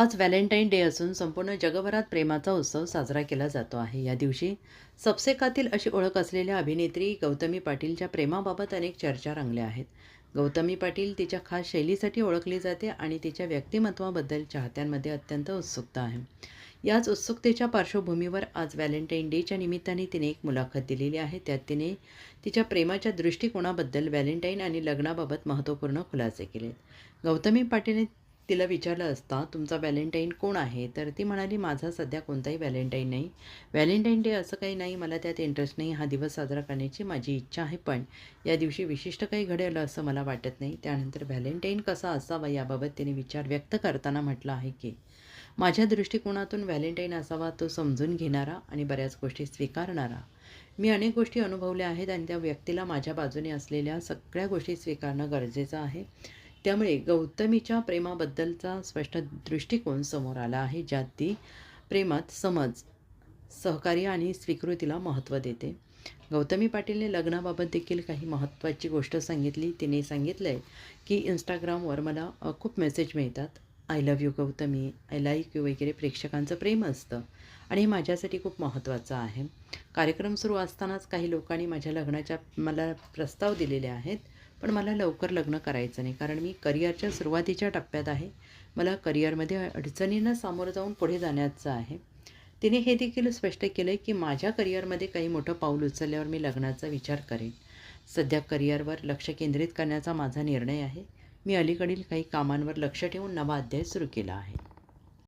आज Valentine day असून संपूर्ण जगभरात प्रेमाचा उत्सव साजरा केला जातो आहे. या दिवशी सपसेकातील अशी ओळख असलेल्या अभिनेत्री गौतमी पाटीलच्या प्रेमाबाबत अनेक चर्चा रंगल्या आहेत. गौतमी पाटील तिच्या खास शैलीसाठी ओळखली जाते आणि तिच्या व्यक्तिमत्वाबद्दल चाहत्यांमध्ये अत्यंत उत्सुकता आहे. याच उत्सुकतेच्या पार्श्वभूमीवर आज व्हॅलेंटाईन डेच्या निमित्ताने तिने एक मुलाखत दिलेली आहे. त्यात तिने तिच्या प्रेमाच्या दृष्टिकोनाबद्दल व्हॅलेंटाईन आणि लग्नाबाबत महत्त्वपूर्ण खुलासे केले गौतमी पाटीलने तिला विचारलं असता तुमचा व्हॅलेंटाईन कोण आहे? तर ती म्हणाली माझा सध्या कोणताही व्हॅलेंटाईन नाही. व्हॅलेंटाईन डे असं काही नाही मला त्यात इंटरेस्ट नाही हा दिवस साजरा करण्याची माझी इच्छा आहे पण या दिवशी विशिष्ट काही घडेल असं मला वाटत नाही. त्यानंतर व्हॅलेंटाईन कसा असावा याबाबत तिने विचार व्यक्त करताना म्हटलं आहे की माझ्या दृष्टिकोनातून व्हॅलेंटाईन असावा तो समजून घेणारा आणि बऱ्याच गोष्टी स्वीकारणारा. मी अनेक गोष्टी अनुभवल्या आहेत आणि त्या व्यक्तीला माझ्या बाजूने असलेल्या सगळ्या गोष्टी स्वीकारणं गरजेचं आहे. त्यामुळे गौतमीच्या प्रेमाबद्दलचा स्पष्ट दृष्टिकोन समोर आला आहे ज्यात ती प्रेमात समज सहकार्य आणि स्वीकृतीला महत्त्व देते. गौतमी पाटीलने लग्नाबाबत देखील काही महत्त्वाची गोष्ट सांगितली. तिने सांगितलं आहे की इंस्टाग्रामवर मला खूप मेसेज मिळतात. I love you Gautami. I like you वगैरे प्रेक्षकांचं प्रेम असतं आणि हे माझ्यासाठी खूप महत्त्वाचं आहे. कार्यक्रम सुरू असतानाच काही लोकांनी माझ्या लग्नाच्या मला प्रस्ताव दिलेले आहेत. पण मला लवकर लग्न करायचं नाही. कारण मी करिअरच्या सुरुवातीच्या टप्प्यात आहे. मला करिअरमध्ये अडचणींना सामोरं जाऊन पुढे जाण्याचं आहे. तिने हे देखील स्पष्ट केलं आहे की माझ्या करिअरमध्ये काही मोठं पाऊल उचलल्यावर मी लग्नाचा विचार करेन. सध्या करिअरवर लक्ष केंद्रित करण्याचा माझा निर्णय आहे. मी अलीकडील काही कामांवर लक्ष ठेवून नवा अध्याय सुरू केला आहे.